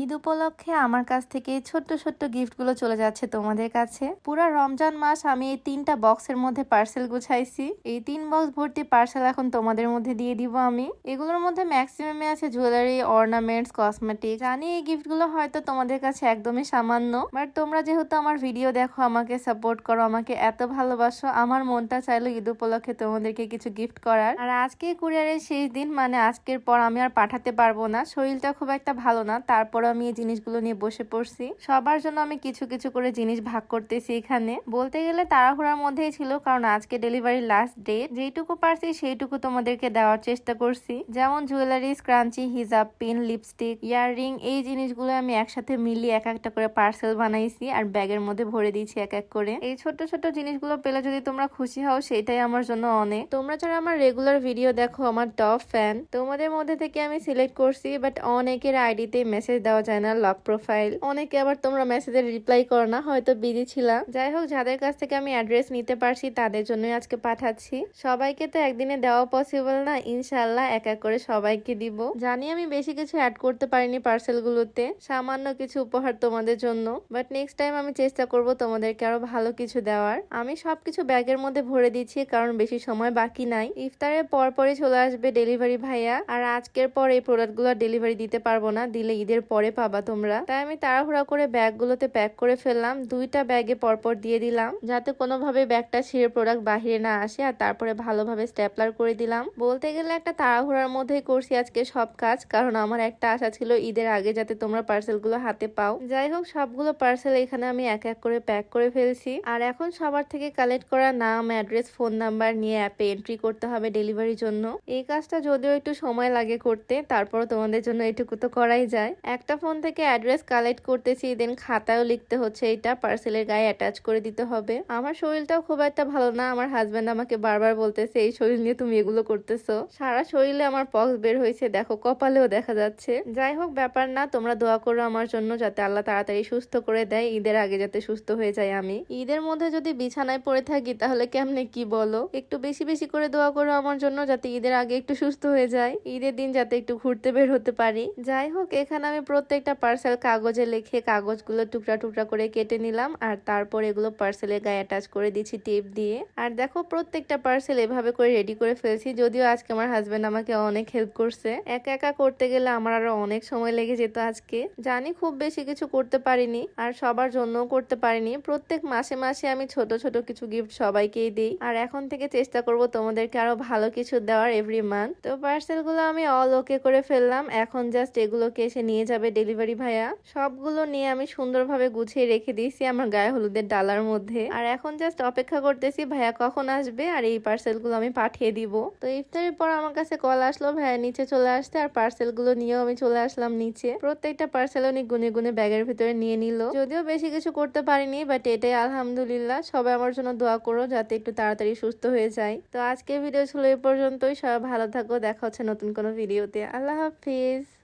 ঈদ উপলক্ষে আমার কাছ থেকে ছোট্ট ছোট্ট গিফটগুলো চলে যাচ্ছে তোমাদের কাছে। পুরো রমজান মাস আমি এই তিনটা বক্সের মধ্যে পার্সেল গুছাইছি। এই তিন বক্স ভর্তি পার্সেল এখন তোমাদের মধ্যে দিয়ে দিব আমি। এগুলোর মধ্যে ম্যাক্সিমামে আছে জুয়েলারি অর্নামেন্টস কসমেটিক জানি এই গিফটগুলো হয়তো তোমাদের কাছে একদমই সামান্য বাট তোমরা যেহেতু আমার ভিডিও দেখো, আমাকে সাপোর্ট করো, আমাকে এত ভালোবাসো, আমার মনটা চাইলো ঈদ উপলক্ষে তোমাদেরকে কিছু গিফট করার। আর আজকে কুরিয়ারের শেষ দিন মানে আজকের পর আমি আর পাঠাতে পারব না। শরীরটা খুব একটা ভালো না তারপর আমি এই জিনিসগুলো নিয়ে বসে পড়ছি। সবার জন্য আমি কিছু কিছু করে জিনিস ভাগ করতেছি এখানে। বলতে গেলে তাড়াহুড়ার মধ্যেই ছিল, কারণ আজকে ডেলিভারি লাস্ট ডে যেটুকু পারছি সেইটুকু তোমাদেরকে দেওয়ার চেষ্টা করছি। যেমন জুয়েলারি স্ক্রাঞ্চি হিজাব পিন লিপস্টিক ইয়াররিং এই জিনিসগুলো আমি একসাথে মিলিয়ে এক একটা করে পার্সেল বানাইছি আর ব্যাগের মধ্যে ভরে দিয়েছি এক এক করে। এই ছোট ছোট জিনিসগুলো পেলে যদি তোমরা খুশি হও, সেটাই আমার জন্য অনেক। তোমরা যারা আমার রেগুলার ভিডিও দেখো, আমার টপ ফ্যান তোমাদের মধ্যে থেকে আমি সিলেক্ট করছি বাট অনেকের আইডিতে মেসেজ দেওয়া যায় না লক প্রোফাইল অনেকে আবার তোমরা মেসেজের রিপ্লাই করো না, হয়তো বিজি ছিলাম যাই হোক, যাদের কাছ থেকে আমি অ্যাড্রেস নিতে পারছি, তাদের জন্যই আজকে পাঠাচ্ছি। সবাইকে তো একদিনে দেওয়া পসিবল না ইনশাল্লাহ এক এক করে সবাইকে দিব। জানি আমি বেশি কিছু অ্যাড করতে পারিনি পার্সেল গুলোতে, সামান্য কিছু উপহার তোমাদের জন্য। বাট নেক্সট টাইম আমি চেষ্টা করব তোমাদেরকে আরও ভালো কিছু দেওয়ার। আমি সবকিছু ব্যাগের মধ্যে ভরে দিচ্ছি, কারণ বেশি সময় বাকি নাই। ইফতারের পর পরই চলে আসবে ডেলিভারি ভাইয়া। আর আজকের পর এই প্রোডাক্টগুলো ডেলিভারি দিতে পারব না, দিলে ঈদের পরে পাবা তোমরা। তাই আমি তাড়াহুড়া করে ব্যাগগুলোতে প্যাক করে ফেললাম। দুইটা ব্যাগে পরপর দিয়ে দিলাম, যাতে কোনোভাবে ব্যাগটা ছিঁড়ে প্রোডাক্ট বাহিরে না আসে, আর তারপরে ভালোভাবে স্ট্যাপলার করে দিলাম। বলতে গেলে একটা তাড়াহুড়ার মধ্যেই করছি আজকে সব কাজ, কারণ আমার একটা আশা ছিল ঈদের আগে যাতে তোমরা পার্সেলগুলো হাতে পাও। যাই হোক, সবগুলো পার্সেল এখানে আমি এক এক করে প্যাক করে ফেলছি। আর এখন সবার থেকে কালেক্ট করা নাম অ্যাড্রেস ফোন নাম্বার নিয়ে অ্যাপে এন্ট্রি করতে হবে ডেলিভারির জন্য। এই কাজটা যদিও একটু সময় লাগে করতে তারপর তোমাদের জন্য এটুকু তো করাই যায়। একটা ফোন থেকে অ্যাড্রেস কালেক্ট করতেছি দেন খাতায়ও লিখতে হচ্ছে, এটা পার্সেলের গায়ে অ্যাটাচ করে দিতে হবে। আমার শরীরটাও খুব একটা ভালো না, আমার হাজব্যান্ড আমাকে বারবার বলতেছে, এই শরীর নিয়ে তুমি এগুলো করতেছো? সারা শরীরে আমার পক্স বের হয়েছে, দেখো, কপালেও দেখা যাচ্ছে। যাই হোক, ব্যাপার না, তোমরা দোয়া করো আমার জন্য যাতে আল্লাহ তাড়াতাড়ি সুস্থ করে দেয়, ঈদের আগে যাতে সুস্থ হয়ে যায় আমি। ঈদের মধ্যে যদি বিছানায় পড়ে থাকি, তাহলে কেমনে কি বলো? একটু বেশি বেশি করে দোয়া করো আমার জন্য যাতে ঈদের আগে একটু সুস্থ হয়ে যায়, ঈদের দিন যাতে একটু ঘুরতে বের হতে পারি। যাই হোক, এখানে আমি প্রত্যেকটা পার্সেল কাগজে লিখে কাগজগুলো টুকরা টুকরা করে কেটে নিলাম, আর তারপর এগুলো পার্সেলের গায়ে অ্যাটাচ করে দিচ্ছি টেপ দিয়ে। আর দেখো প্রত্যেকটা পার্সেল এভাবে করে রেডি করে ফেলছি, যদিও আজকে আমার হাজবেন্ড আমাকে অনেক হেল্প করছে। একা একা করতে গেলে আমার আরও অনেক সময় লেগে যেত আজকে। জানি খুব বেশি কিছু করতে পারিনি, আর সবার জন্যও করতে পারিনি। প্রত্যেক মাসে মাসে আমি ছোট ছোট কিছু গিফট সবাইকেই দিই, আর এখন থেকে চেষ্টা করব তোমাদেরকে আরও ভালো কিছু দেওয়ার এভরি মান্থ তো পার্সেলগুলো আমি অল ওকে করে ফেললাম, এখন জাস্ট এগুলোকে এসে নিয়ে যাবে ডেলিভারি ভাইয়া। সবগুলো নিয়ে আমি সুন্দরভাবে গুছিয়ে রেখে দিয়েছি আমার গায়ে হলুদের ডালার মধ্যে। আর এখন জাস্ট অপেক্ষা করতেছি ভাইয়া কখন আসবে আর এই পার্সেলগুলো আমি পাঠিয়ে দিব। তো ইফতারের পর আমার কাছে কল আসলো, ভাইয়া নিচে চলে আসতে আর পার্সেলগুলো নিয়েও আমি চলে আসলাম নিচে। প্রত্যেকটা পার্সেল উনি গুনে গুনে ব্যাগের ভিতরে নিয়ে নিল। যদিও বেশি কিছু করতে পারিনি বাট এটাই আলহামদুলিল্লাহ। সবাই আমার জন্য দোয়া করো যাতে একটু তাড়াতাড়ি সুস্থ হয়ে যায়। তো আজকে ভিডিও ছিল এই পর্যন্তই। সবাই ভালো থাকো। দেখা হচ্ছে নতুন কোনো ভিডিওতে আল্লাহ হাফিজ।